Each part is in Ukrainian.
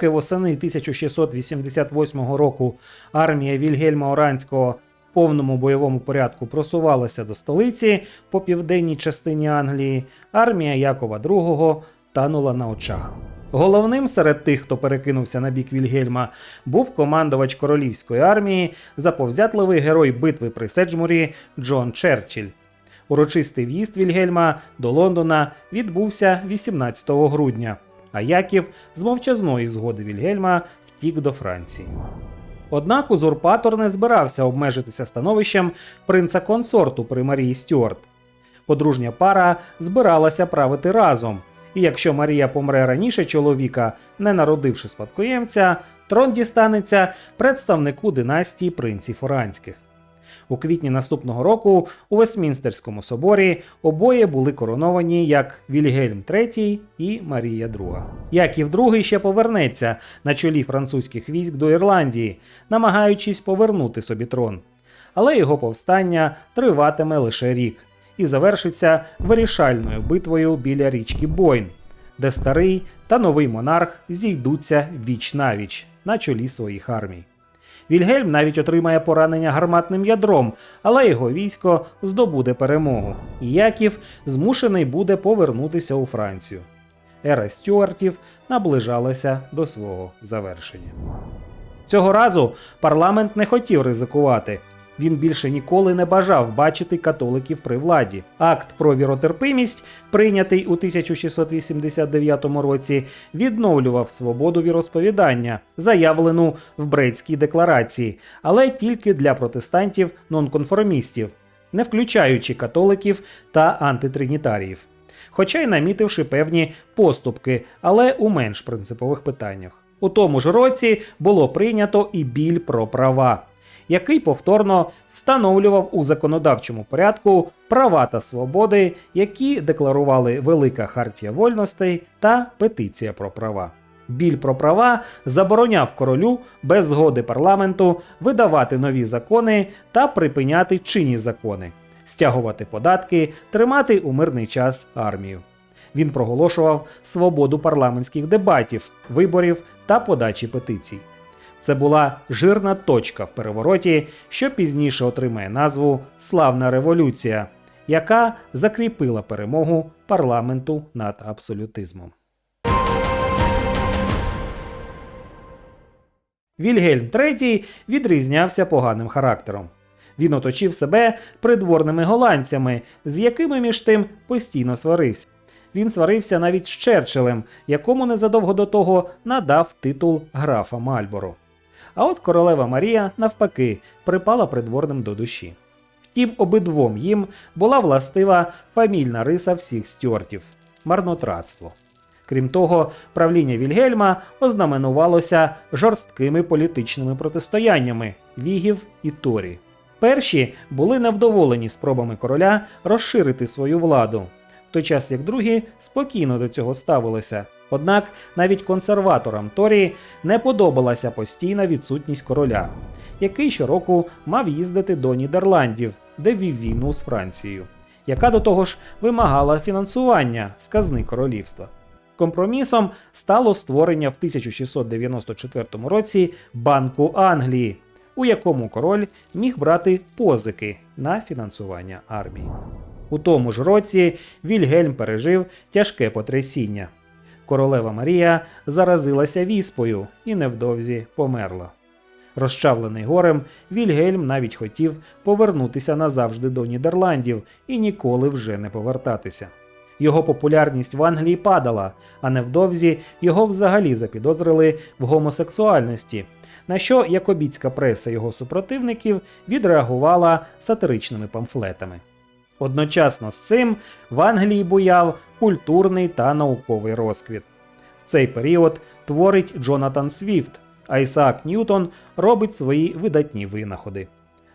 Поки восени 1688 року армія Вільгельма Оранського в повному бойовому порядку просувалася до столиці по південній частині Англії, армія Якова II танула на очах. Головним серед тих, хто перекинувся на бік Вільгельма, був командувач королівської армії, заповзятливий герой битви при Седжмурі Джон Черчилль. Урочистий в'їзд Вільгельма до Лондона відбувся 18 грудня, а Яків з мовчазної згоди Вільгельма втік до Франції. Однак узурпатор не збирався обмежитися становищем принца консорту при Марії Стюарт. Подружня пара збиралася правити разом, і якщо Марія помре раніше чоловіка, не народивши спадкоємця, трон дістанеться представнику династії принців Оранських. У квітні наступного року у Вестмінстерському соборі обоє були короновані як Вільгельм III і Марія II. Яків II ще повернеться на чолі французьких військ до Ірландії, намагаючись повернути собі трон. Але його повстання триватиме лише рік і завершиться вирішальною битвою біля річки Бойн, де старий та новий монарх зійдуться віч навіч на чолі своїх армій. Вільгельм навіть отримає поранення гарматним ядром, але його військо здобуде перемогу. І Яків змушений буде повернутися у Францію. Ера Стюартів наближалася до свого завершення. Цього разу парламент не хотів ризикувати. Він більше ніколи не бажав бачити католиків при владі. Акт про віротерпимість, прийнятий у 1689 році, відновлював свободу віросповідання, заявлену в Брейдській декларації, але тільки для протестантів нонконформістів, не включаючи католиків та антитринітаріїв. Хоча й намітивши певні поступки, але у менш принципових питаннях. У тому ж році було прийнято і біль про права який повторно встановлював у законодавчому порядку права та свободи, які декларували Велика Хартія вольностей та Петиція про права. Біль про права забороняв королю без згоди парламенту видавати нові закони та припиняти чинні закони, стягувати податки, тримати у мирний час армію. Він проголошував свободу парламентських дебатів, виборів та подачі петицій. Це була жирна точка в перевороті, що пізніше отримає назву Славна революція, яка закріпила перемогу парламенту над абсолютизмом. Вільгельм III відрізнявся поганим характером. Він оточив себе придворними голландцями, з якими між тим постійно сварився. Він сварився навіть з Черчиллем, якому незадовго до того надав титул графа Мальборо. А от королева Марія, навпаки, припала придворним до душі. Втім, обидвом їм була властива фамільна риса всіх стюартів марнотратство. Крім того, правління Вільгельма ознаменувалося жорсткими політичними протистояннями вігів і торі. Перші були невдоволені спробами короля розширити свою владу, той час як другі спокійно до цього ставилися. Однак навіть консерваторам Торі не подобалася постійна відсутність короля, який щороку мав їздити до Нідерландів, де вів війну з Францією, яка до того ж вимагала фінансування з казни королівства. Компромісом стало створення в 1694 році Банку Англії, у якому король міг брати позики на фінансування армії. У тому ж році Вільгельм пережив тяжке потрясіння. Королева Марія заразилася віспою і невдовзі померла. Розчавлений горем, Вільгельм навіть хотів повернутися назавжди до Нідерландів і ніколи вже не повертатися. Його популярність в Англії падала, а невдовзі його взагалі запідозрили в гомосексуальності, на що якобіцька преса його супротивників відреагувала сатиричними памфлетами. Одночасно з цим в Англії буяв культурний та науковий розквіт. В цей період творить Джонатан Свіфт, а Ісаак Ньютон робить свої видатні винаходи.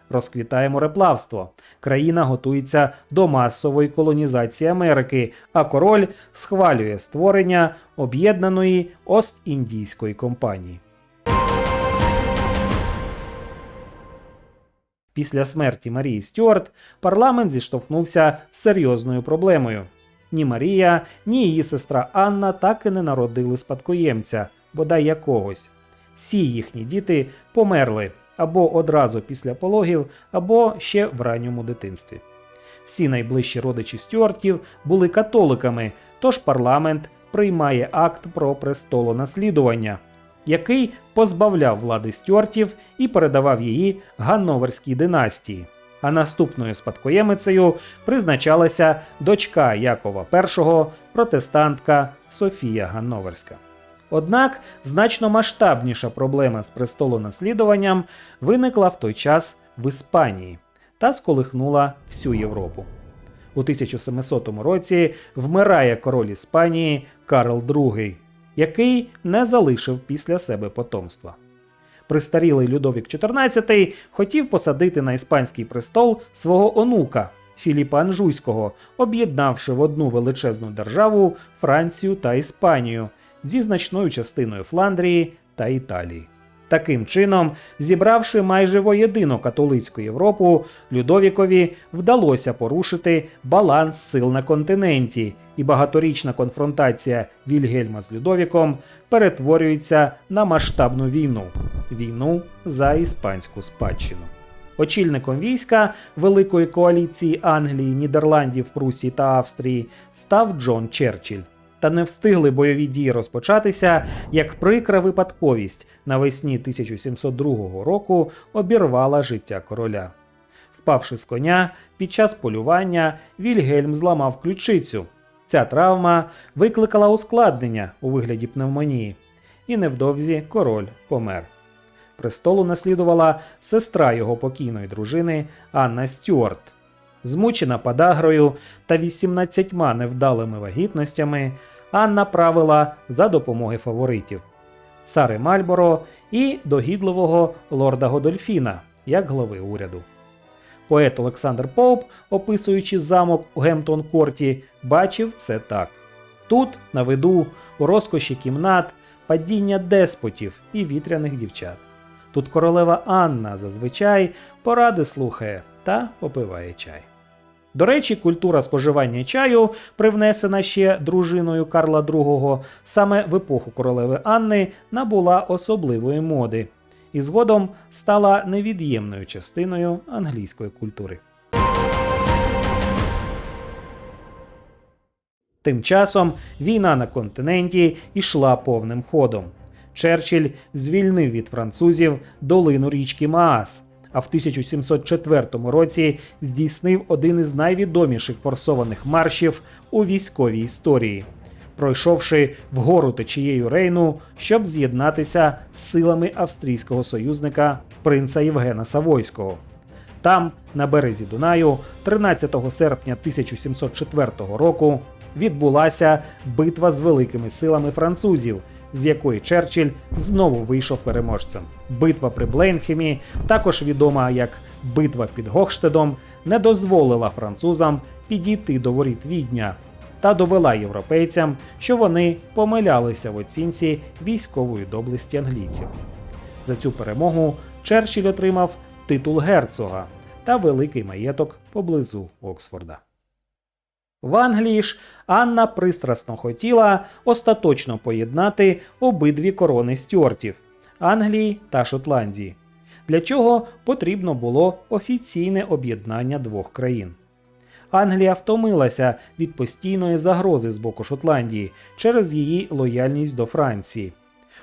Розквітає мореплавство. Країна готується до масової колонізації Америки, а король схвалює створення об'єднаної Ост-Індійської компанії. Після смерті Марії Стюарт парламент зіштовхнувся з серйозною проблемою. Ні Марія, ні її сестра Анна так і не народили спадкоємця, бодай якогось. Всі їхні діти померли або одразу після пологів, або ще в ранньому дитинстві. Всі найближчі родичі Стюартів були католиками, тож парламент приймає акт про престолонаслідування, який позбавляв влади Стюартів і передавав її Ганноверській династії. А наступною спадкоємицею призначалася дочка Якова І, протестантка Софія Ганноверська. Однак значно масштабніша проблема з престолонаслідуванням виникла в той час в Іспанії та сколихнула всю Європу. У 1700 році вмирає король Іспанії Карл II, який не залишив після себе потомства. Пристарілий Людовік XIV хотів посадити на іспанський престол свого онука Філіпа Анжуйського, об'єднавши в одну величезну державу Францію та Іспанію зі значною частиною Фландрії та Італії. Таким чином, зібравши майже воєдино католицьку Європу, Людовікові вдалося порушити баланс сил на континенті, і багаторічна конфронтація Вільгельма з Людовіком перетворюється на масштабну війну війну за іспанську спадщину. Очільником війська Великої коаліції Англії, Нідерландів, Прусії та Австрії став Джон Черчилль. Та не встигли бойові дії розпочатися, як прикра випадковість навесні 1702 року обірвала життя короля. Впавши з коня, під час полювання Вільгельм зламав ключицю. Ця травма викликала ускладнення у вигляді пневмонії, і невдовзі король помер. Престолу наслідувала сестра його покійної дружини Анна Стюарт. Змучена подагрою та 18 невдалими вагітностями, Анна правила за допомоги фаворитів Сари Мальборо і догідливого лорда Годольфіна як глави уряду. Поет Олександр Поуп, описуючи замок у Гемптон Корті, бачив це так: тут, на виду, у розкоші кімнат, падіння деспотів і вітряних дівчат. Тут королева Анна зазвичай поради слухає та попиває чай. До речі, культура споживання чаю, привнесена ще дружиною Карла II, саме в епоху королеви Анни набула особливої моди і згодом стала невід'ємною частиною англійської культури. Тим часом війна на континенті йшла повним ходом. Черчилль звільнив від французів долину річки Маас, а в 1704 році здійснив один із найвідоміших форсованих маршів у військовій історії, пройшовши вгору течією Рейну, щоб з'єднатися з силами австрійського союзника принца Євгена Савойського. Там, на березі Дунаю, 13 серпня 1704 року відбулася битва з великими силами французів, з якої Черчилль знову вийшов переможцем. Битва при Бленхемі, також відома як битва під Гохштедом, не дозволила французам підійти до воріт Відня та довела європейцям, що вони помилялися в оцінці військової доблесті англійців. За цю перемогу Черчилль отримав титул герцога та великий маєток поблизу Оксфорда. В Англії ж Анна пристрасно хотіла остаточно поєднати обидві корони стюартів Англії та Шотландії, для чого потрібно було офіційне об'єднання двох країн. Англія втомилася від постійної загрози з боку Шотландії через її лояльність до Франції.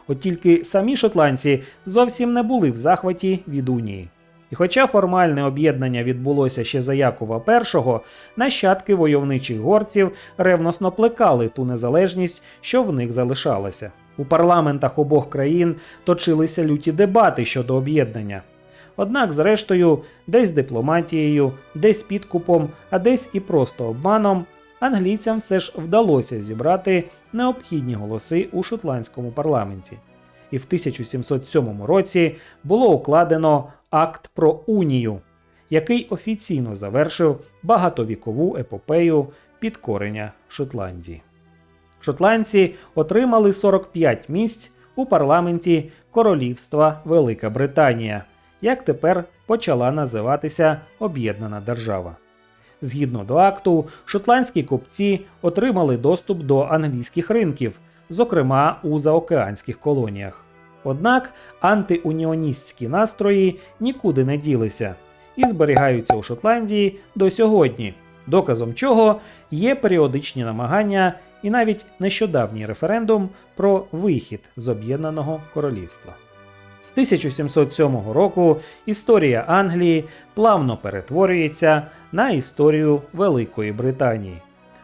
От тільки самі шотландці зовсім не були в захваті від Унії. І хоча формальне об'єднання відбулося ще за Якова І, нащадки войовничих горців ревносно плекали ту незалежність, що в них залишалася. У парламентах обох країн точилися люті дебати щодо об'єднання. Однак, зрештою, десь дипломатією, десь підкупом, а десь і просто обманом, англійцям все ж вдалося зібрати необхідні голоси у шотландському парламенті. І в 1707 році було укладено акт про унію, який офіційно завершив багатовікову епопею підкорення Шотландії. Шотландці отримали 45 місць у парламенті Королівства Велика Британія, як тепер почала називатися Об'єднана Держава. Згідно до акту, шотландські купці отримали доступ до англійських ринків, зокрема у заокеанських колоніях. Однак антиуніоністські настрої нікуди не ділися і зберігаються у Шотландії до сьогодні, доказом чого є періодичні намагання і навіть нещодавній референдум про вихід з об'єднаного королівства. З 1707 року історія Англії плавно перетворюється на історію Великої Британії,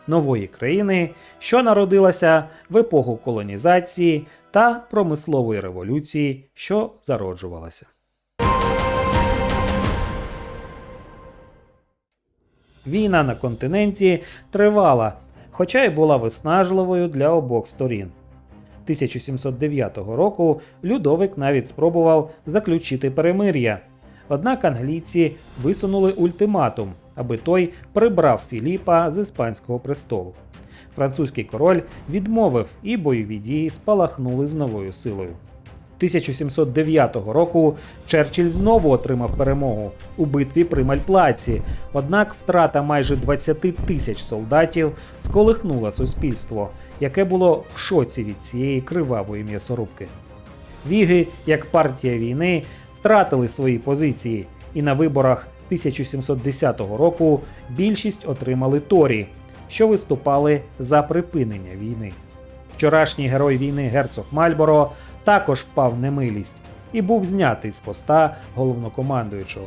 нової країни, що народилася в епоху колонізації та промислової революції, що зароджувалася. Війна на континенті тривала, хоча й була виснажливою для обох сторін. 1709 року Людовик навіть спробував заключити перемир'я. Однак англійці висунули ультиматум, аби той прибрав Філіпа з іспанського престолу. Французький король відмовив і бойові дії спалахнули з новою силою. 1709 року Черчилль знову отримав перемогу у битві при Мальплаці, однак втрата майже 20 тисяч солдатів сколихнула суспільство, яке було в шоці від цієї кривавої м'ясорубки. Віги, як партія війни, втратили свої позиції, і на виборах 1710 року більшість отримали Торі, що виступали за припинення війни. Вчорашній герой війни герцог Мальборо також впав в немилість і був знятий з поста головнокомандуючого.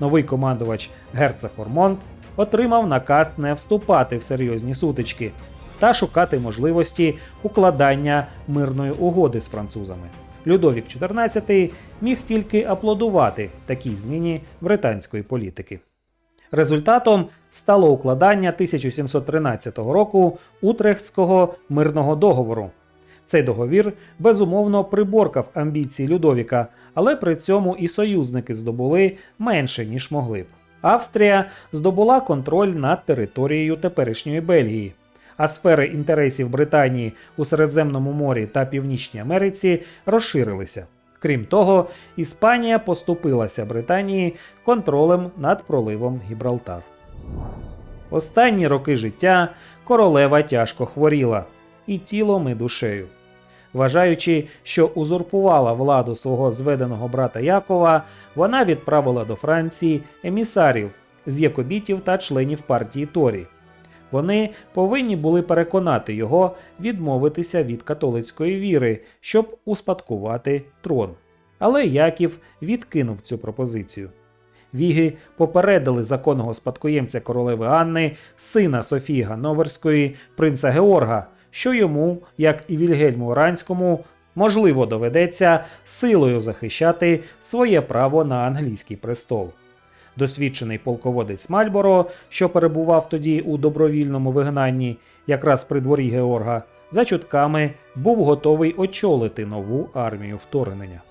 Новий командувач герцог Ормонт отримав наказ не вступати в серйозні сутички та шукати можливості укладання мирної угоди з французами. Людовік XIV міг тільки аплодувати такій зміні британської політики. Результатом стало укладання 1713 року Утрехтського мирного договору. Цей договір безумовно приборкав амбіції Людовіка, але при цьому і союзники здобули менше, ніж могли б. Австрія здобула контроль над територією теперішньої Бельгії, а сфери інтересів Британії у Середземному морі та Північній Америці розширилися. Крім того, Іспанія поступилася Британії контролем над проливом Гібралтар. Останні роки життя королева тяжко хворіла і тілом, і душею. Вважаючи, що узурпувала владу свого зведеного брата Якова, вона відправила до Франції емісарів з якобітів та членів партії Торі. Вони повинні були переконати його відмовитися від католицької віри, щоб успадкувати трон. Але Яків відкинув цю пропозицію. Віги попередили законного спадкоємця королеви Анни, сина Софії Ганноверської, принца Георга, що йому, як і Вільгельму Оранському, можливо доведеться силою захищати своє право на англійський престол. Досвідчений полководець Мальборо, що перебував тоді у добровільному вигнанні, якраз при дворі Георга, за чутками був готовий очолити нову армію вторгнення.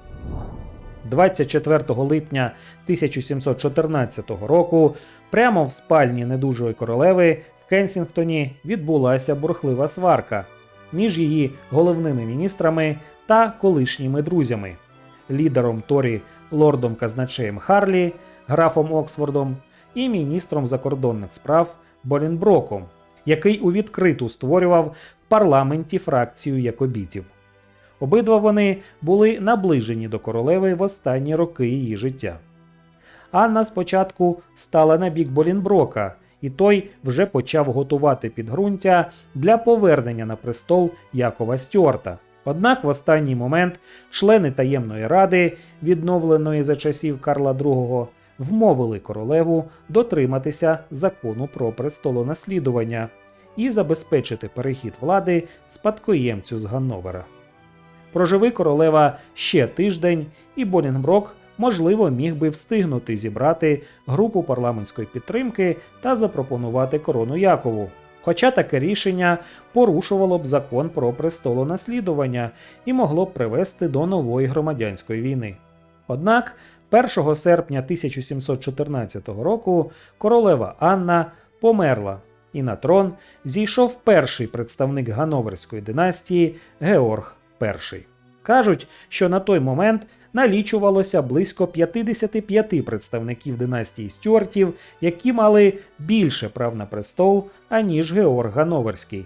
24 липня 1714 року, прямо в спальні недужої королеви в Кенсінгтоні відбулася бурхлива сварка між її головними міністрами та колишніми друзями, лідером Торі лордом казначеєм Харлі, графом Оксфордом і міністром закордонних справ Болінброком, який у відкриту створював в парламенті фракцію якобітів. Обидва вони були наближені до королеви в останні роки її життя. Анна спочатку стала на бік Болінброка, і той вже почав готувати підґрунтя для повернення на престол Якова Стюарта. Однак в останній момент члени таємної ради, відновленої за часів Карла II, вмовили королеву дотриматися закону про престолонаслідування і забезпечити перехід влади спадкоємцю з Ганновера. Проживи королева ще тиждень, і Болінгброк, можливо, міг би встигнути зібрати групу парламентської підтримки та запропонувати корону Якову. Хоча таке рішення порушувало б закон про престолонаслідування і могло б привести до нової громадянської війни. Однак 1 серпня 1714 року королева Анна померла, і на трон зійшов перший представник Гановерської династії Георг І. Кажуть, що на той момент налічувалося близько 55 представників династії Стюартів, які мали більше прав на престол, аніж Георг Гановерський.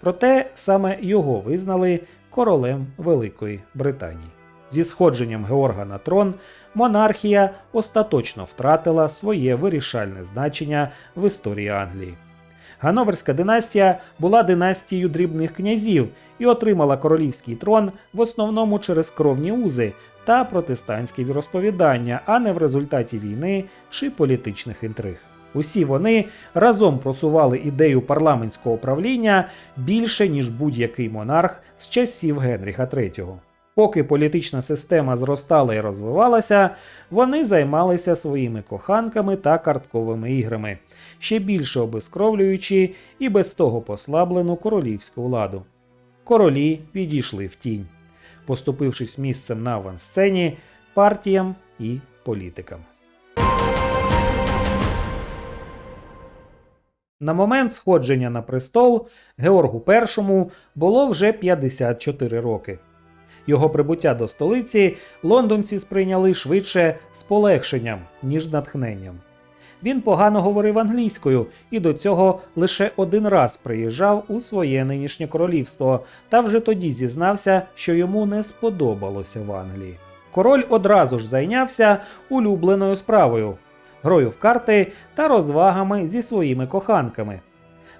Проте саме його визнали королем Великої Британії. Зі сходженням Георга на трон монархія остаточно втратила своє вирішальне значення в історії Англії. Ганноверська династія була династією дрібних князів і отримала королівський трон в основному через кровні узи та протестантське віросповідання, а не в результаті війни чи політичних інтриг. Усі вони разом просували ідею парламентського правління більше ніж будь-який монарх з часів Генріха III. Поки політична система зростала і розвивалася, вони займалися своїми коханками та картковими іграми, ще більше обезкровлюючи і без того послаблену королівську владу. Королі відійшли в тінь, поступившись місцем на авансцені партіям і політикам. На момент сходження на престол Георгу І було вже 54 роки. Його прибуття до столиці лондонці сприйняли швидше з полегшенням, ніж натхненням. Він погано говорив англійською і до цього лише один раз приїжджав у своє нинішнє королівство, та вже тоді зізнався, що йому не сподобалося в Англії. Король одразу ж зайнявся улюбленою справою грою в карти та розвагами зі своїми коханками.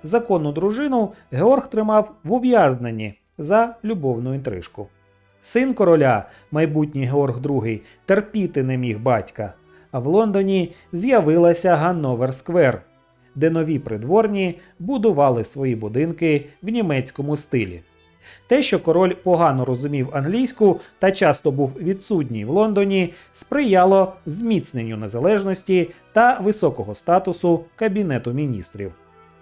Законну дружину Георг тримав в ув'язненні за любовну інтрижку. Син короля, майбутній Георг II, терпіти не міг батька, а в Лондоні з'явилася Ганновер Сквер, де нові придворні будували свої будинки в німецькому стилі. Те, що король погано розумів англійську та часто був відсутній в Лондоні, сприяло зміцненню незалежності та високого статусу Кабінету міністрів.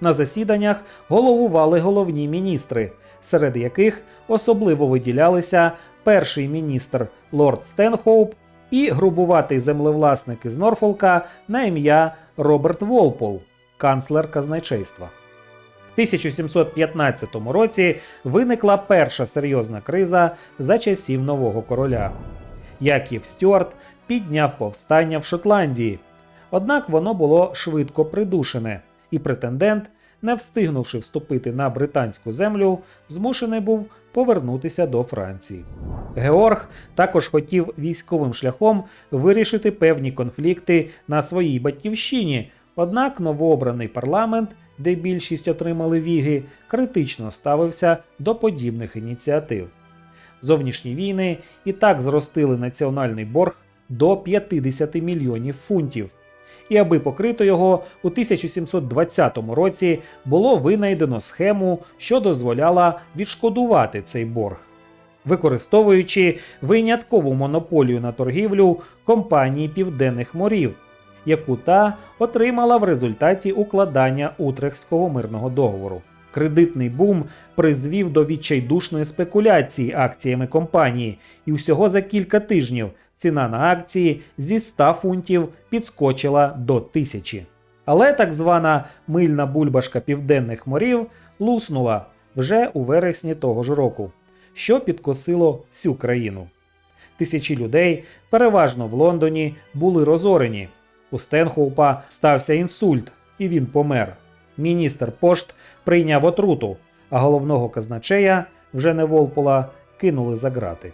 На засіданнях головували головні міністри, серед яких особливо виділялися перший міністр Лорд Стенхоуп і грубуватий землевласник із Норфолка на ім'я Роберт Волпол, канцлер казначейства. В 1715 році виникла перша серйозна криза за часів нового короля. Яків Стюарт підняв повстання в Шотландії, однак воно було швидко придушене, і претендент, не встигнувши вступити на британську землю, змушений був повернутися до Франції. Георг також хотів військовим шляхом вирішити певні конфлікти на своїй батьківщині, однак новообраний парламент, де більшість отримали віги, критично ставився до подібних ініціатив. Зовнішні війни і так зростили національний борг до 50 мільйонів фунтів. І аби покрити його, у 1720 році було винайдено схему, що дозволяла відшкодувати цей борг. Використовуючи виняткову монополію на торгівлю компанії Південних морів, яку та отримала в результаті укладання Утрехського мирного договору. Кредитний бум призвів до відчайдушної спекуляції акціями компанії, і всього за кілька тижнів ціна на акції зі 100 фунтів підскочила до тисячі. Але так звана мильна бульбашка південних морів луснула вже у вересні того ж року, що підкосило всю країну. Тисячі людей, переважно в Лондоні, були розорені. У Стенхоупа стався інсульт, і він помер. Міністр пошт прийняв отруту, а головного казначея, вже не Волпола, кинули за грати.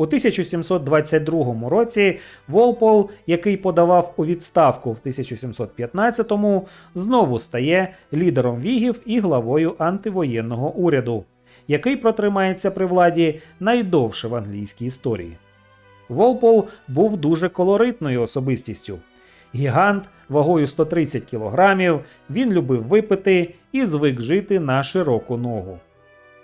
У 1722 році Волпол, який подавав у відставку в 1715-му, знову стає лідером вігів і главою антивоєнного уряду, який протримається при владі найдовше в англійській історії. Волпол був дуже колоритною особистістю. Гігант вагою 130 кілограмів, він любив випити і звик жити на широку ногу.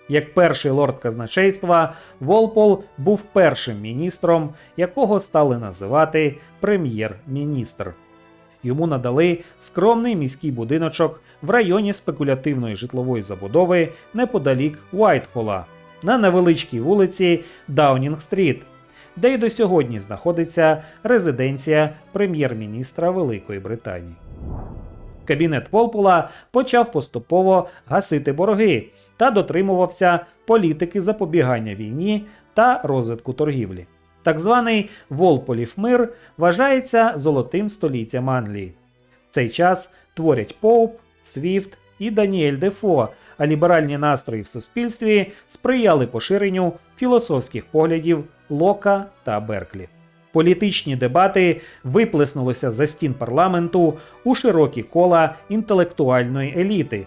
Як перший лорд казначейства, Волпол був першим міністром, якого стали називати прем'єр-міністр. Йому надали скромний міський будиночок в районі спекулятивної житлової забудови неподалік Уайтхола на невеличкій вулиці Даунінг-стріт, де й до сьогодні знаходиться резиденція прем'єр-міністра Великої Британії. Кабінет Волпола почав поступово гасити борги та дотримувався політики запобігання війні та розвитку торгівлі. Так званий Волполів мир вважається золотим століттям Англії. В цей час творять Поуп, Свіфт і Даніель Дефо, а ліберальні настрої в суспільстві сприяли поширенню філософських поглядів Лока та Берклі. Політичні дебати виплеснулися за стін парламенту у широкі кола інтелектуальної еліти.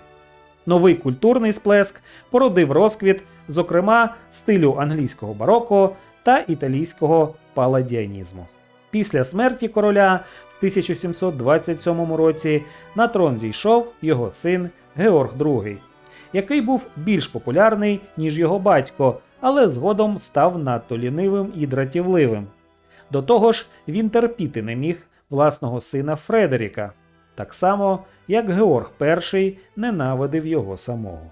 Новий культурний сплеск породив розквіт, зокрема, стилю англійського бароко та італійського паладіанізму. Після смерті короля в 1727 році на трон зійшов його син Георг II, який був більш популярний, ніж його батько, але згодом став надто лінивим і дратівливим. До того ж, він терпіти не міг власного сина Фредеріка, так само, як Георг І ненавидив його самого.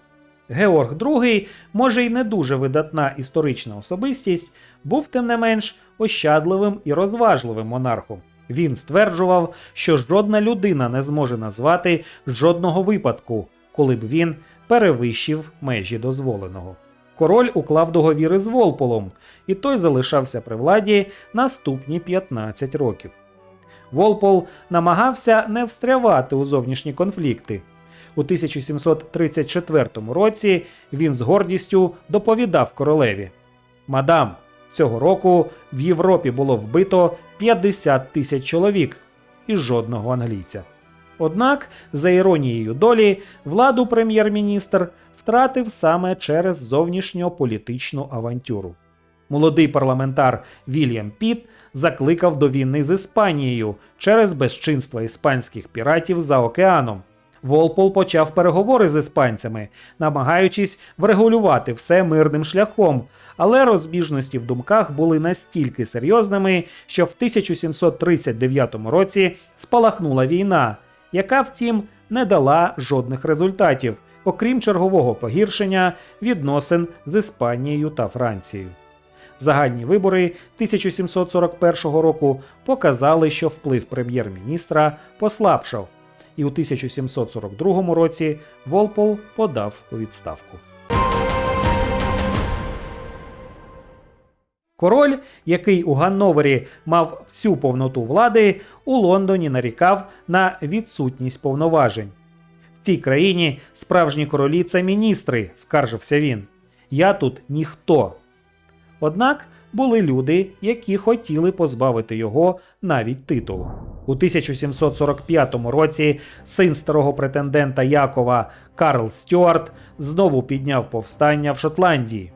Георг II, може й не дуже видатна історична особистість, був тим не менш ощадливим і розважливим монархом. Він стверджував, що жодна людина не зможе назвати жодного випадку, коли б він перевищив межі дозволеного. Король уклав договіри з Волполом, і той залишався при владі наступні 15 років. Волпол намагався не встрявати у зовнішні конфлікти. У 1734 році він з гордістю доповідав королеві: Мадам, цього року в Європі було вбито 50 тисяч чоловік і жодного англійця. Однак, за іронією долі, владу прем'єр-міністр втратив саме через зовнішньополітичну авантюру. Молодий парламентар Вільям Піт закликав до війни з Іспанією через безчинства іспанських піратів за океаном. Волпол почав переговори з іспанцями, намагаючись врегулювати все мирним шляхом, але розбіжності в думках були настільки серйозними, що в 1739 році спалахнула війна, яка, втім, не дала жодних результатів, окрім чергового погіршення відносин з Іспанією та Францією. Загальні вибори 1741 року показали, що вплив прем'єр-міністра послабшав, і у 1742 році Волпол подав у відставку. Король, який у Ганновері мав всю повноту влади, у Лондоні нарікав на відсутність повноважень. Цій країні справжні королі це міністри, скаржився він. Я тут ніхто. Однак були люди, які хотіли позбавити його навіть титулу. У 1745 році син старого претендента Якова Карл Стюарт знову підняв повстання в Шотландії.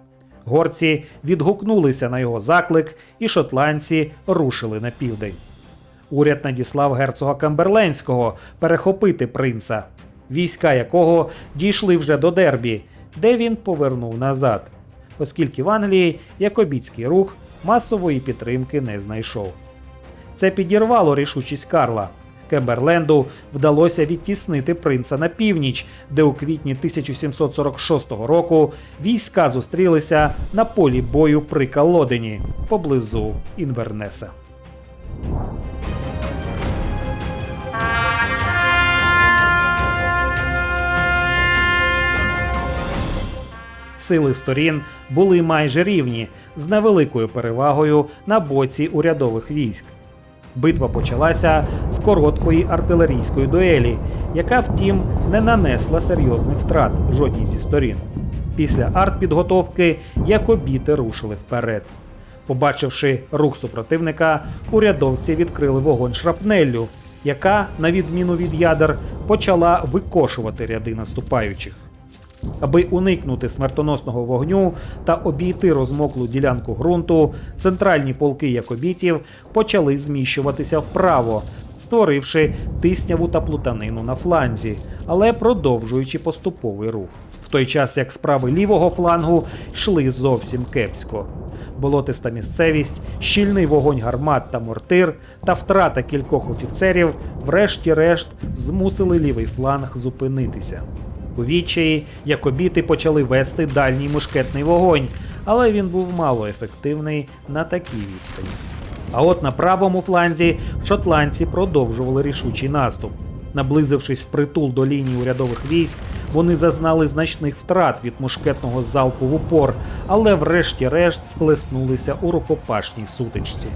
Горці відгукнулися на його заклик, і шотландці рушили на південь. Уряд надіслав герцога Камберленського перехопити принца, війська якого дійшли вже до Дербі, де він повернув назад, оскільки в Англії якобітський рух масової підтримки не знайшов. Це підірвало рішучість Карла. Кемберленду вдалося відтіснити принца на північ, де у квітні 1746 року війська зустрілися на полі бою при Калодені поблизу Інвернеса. Сили сторін були майже рівні, з невеликою перевагою на боці урядових військ. Битва почалася з короткої артилерійської дуелі, яка, втім, не нанесла серйозних втрат жодній зі сторін. Після артпідготовки якобіти рушили вперед. Побачивши рух супротивника, урядовці відкрили вогонь шрапнеллю, яка, на відміну від ядер, почала викошувати ряди наступаючих. Аби уникнути смертоносного вогню та обійти розмоклу ділянку ґрунту, центральні полки якобітів почали зміщуватися вправо, створивши тисняву та плутанину на фланзі, але продовжуючи поступовий рух. В той час як справи лівого флангу йшли зовсім кепсько. Болотиста місцевість, щільний вогонь гармат та мортир та втрата кількох офіцерів, врешті-решт, змусили лівий фланг зупинитися. У відчаї якобіти почали вести дальній мушкетний вогонь, але він був мало ефективний на такій відстані. А от на правому фланзі шотландці продовжували рішучий наступ. Наблизившись впритул до лінії урядових військ, вони зазнали значних втрат від мушкетного залпу в упор, але врешті-решт схлеснулися у рукопашній сутичці.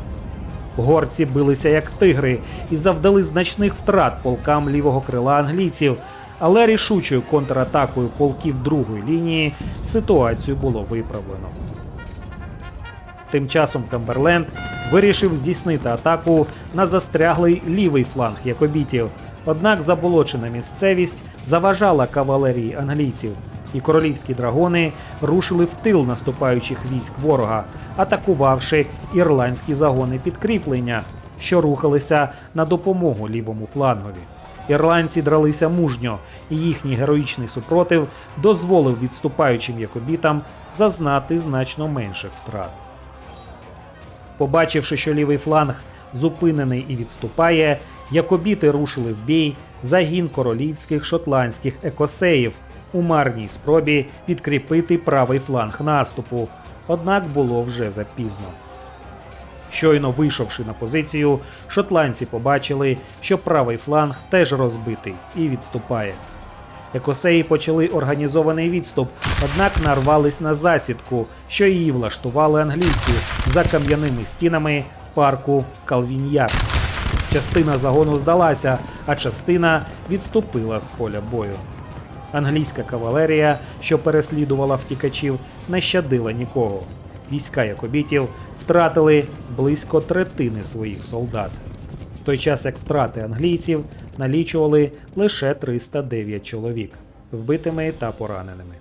Горці билися як тигри і завдали значних втрат полкам лівого крила англійців, але рішучою контратакою полків другої лінії ситуацію було виправлено. Тим часом Камберленд вирішив здійснити атаку на застряглий лівий фланг якобітів. Однак заболочена місцевість заважала кавалерії англійців, і королівські драгони рушили в тил наступаючих військ ворога, атакувавши ірландські загони підкріплення, що рухалися на допомогу лівому флангові. Ірландці дралися мужньо, і їхній героїчний супротив дозволив відступаючим якобітам зазнати значно менших втрат. Побачивши, що лівий фланг зупинений і відступає, якобіти рушили в бій загін королівських шотландських екосеїв у марній спробі підкріпити правий фланг наступу. Однак було вже запізно. Щойно вийшовши на позицію, шотландці побачили, що правий фланг теж розбитий і відступає. Екосеї почали організований відступ, однак нарвались на засідку, що її влаштували англійці за кам'яними стінами парку Калвіньяк. Частина загону здалася, а частина відступила з поля бою. Англійська кавалерія, що переслідувала втікачів, не щадила нікого. Війська якобітів втратили близько третини своїх солдат в той час як втрати англійців налічували лише 309 чоловік вбитими та пораненими.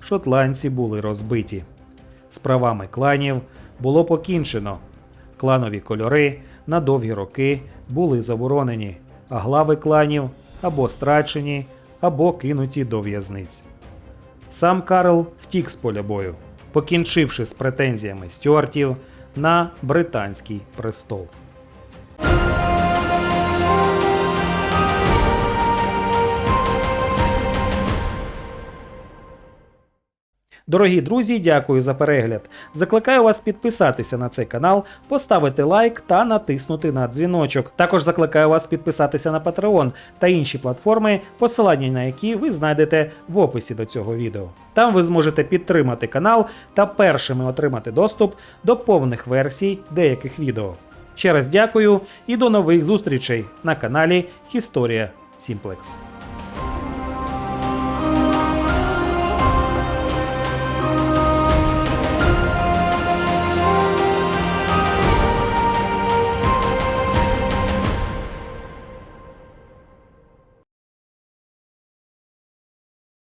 Шотландці були розбиті. З правами кланів було покінчено. Кланові кольори на довгі роки були заборонені, а глави кланів або страчені, або кинуті до в'язниць. Сам Карл втік з поля бою, покінчивши з претензіями стюартів на британський престол. Дорогі друзі, дякую за перегляд. Закликаю вас підписатися на цей канал, поставити лайк та натиснути на дзвіночок. Також закликаю вас підписатися на Patreon та інші платформи, посилання на які ви знайдете в описі до цього відео. Там ви зможете підтримати канал та першими отримати доступ до повних версій деяких відео. Ще раз дякую і до нових зустрічей на каналі Історія Сімплекс.